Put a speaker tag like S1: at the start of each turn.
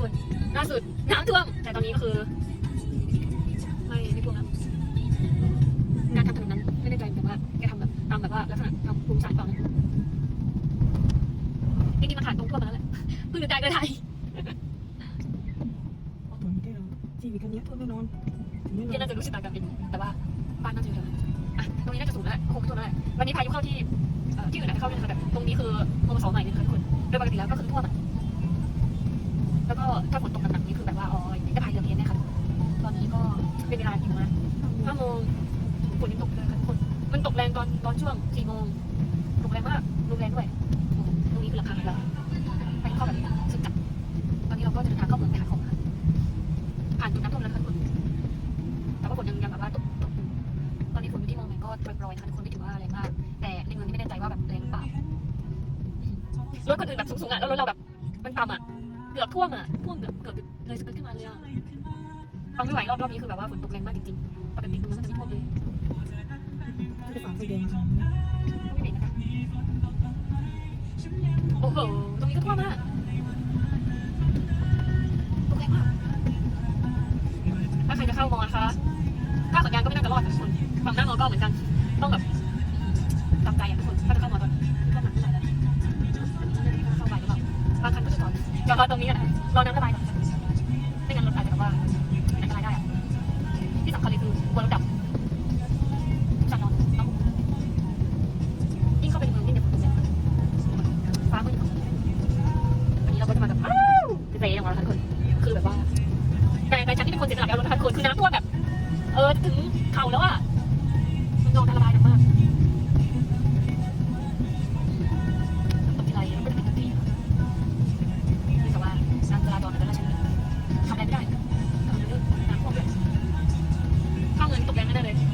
S1: คนล่าสุดน้ำท่วม แต่ตอนนี้ก็คือ ไม่ไม่ท่วมแล้วการทำถนนนั้นไม่แน่ใจแต่ว่าแกทำแบบตามแบบว่าลักษณะทำภูมิศาสตร์เปล่านะจริงๆมันผ่านตรงท่วมมาแล้วแหละเพิ่งจะได้ก็ได้
S2: ตัวไม่ได้เราชีวิตกันเนี้ยท่วมแน่นอนแน่นอ
S1: ที่
S2: น
S1: น่าจะรู้ชะตากรรมเป็นแต่ว่าบ้านน่าจะอยู่แถวนั้นอะตรงนี้น่าจะสูงแล้วแหละคงไม่ท่วมแล้วแหละวันนี้พายุเข้าที่เอ่อที่อื่นอาจจะเข้าด้วยนะคะแต่ตรงนี้คือมมสใหม่เลยค่ะทุกคนโดยปกติแล้วก็คือท่วมอะแล้วก็ ถ้าฝนตกหนักๆนี่คือแบบว่าอ๋อจะพายเรือเพียนแน่ค่ะตอนนี้ก็เป็นเวลากี่โมงนะห้าโมงฝนยังตกเลยค่ะทุกคน มันตกแรงตอนตอนช่วงสี่โมงตกแรงมากลมแรงด้วยโอ้โหตรงนี้คือหลังคาแล้วไปเข้าแบบสุดจัดตอนนี้เราก็จะเดินทางเข้าเมืองไปหาของค่ะผ่านจุดน้ำท่วมแล้วค่ะทุกคนแต่ว่าฝนยังยังแบบว่าตกตกอยู่ตอนนี้ฝนอยู่ที่มองใหม่ก็ปล่อยๆนะคะทุกคนไม่ถือว่าแรงมาก แต่ในเมืองนี่ไม่แน่ใจว่าแบบแรงเปล่ารถคนอื่นแบบสูงๆอะแล้วรถเราแบบมันต่ำอะ เกือบท่วมอะท่วมเกือบเกือบเลยสะเกิดขึ้นมาเลยอะฟังไม่ไหวรอบรอบนี้คือแบบว่าฝนตกแรงมากจริงๆปกติตรงนั้นมันจะไม่ท่วมเลย
S2: ที่จะฝ่าไฟแดงทางน
S1: ไม่เห็นะคะโอ้โหตรงนี้ก็ท่วมมากตกแรงมากถ้าใครจะเข้ามอนะคะถ้าสัญญาณก็ไม่น่าจะรอดค่ะทุกคนฝั่งหน้ามอก็เหมือนกัน ต้องแบบ ดจอดรอตรงนี้กันนะรอน้ำระบายก่อนไม่งั้นรถอาจจะแบบว่าอันตรายได้อะที่สำคัญเลยคือกลัวรถดับจัดนอนต้องยิ่งเข้าไปในเมืองยิ่งจะฝนตกเนี่ยฟ้ามืดอันนี้เราก็จะมาแบบอ้าวเซ่ออกมาแล้วะทุกคนคือแบบว่าแต่ในชั้นที่เป็นคนเสียสละแล้วรถทุกคนคือน้ำท่วมแบบ เออถึงเข่าแล้วอะมันโดนระบายหนั เงินตกแบงค์ก็ได้เลย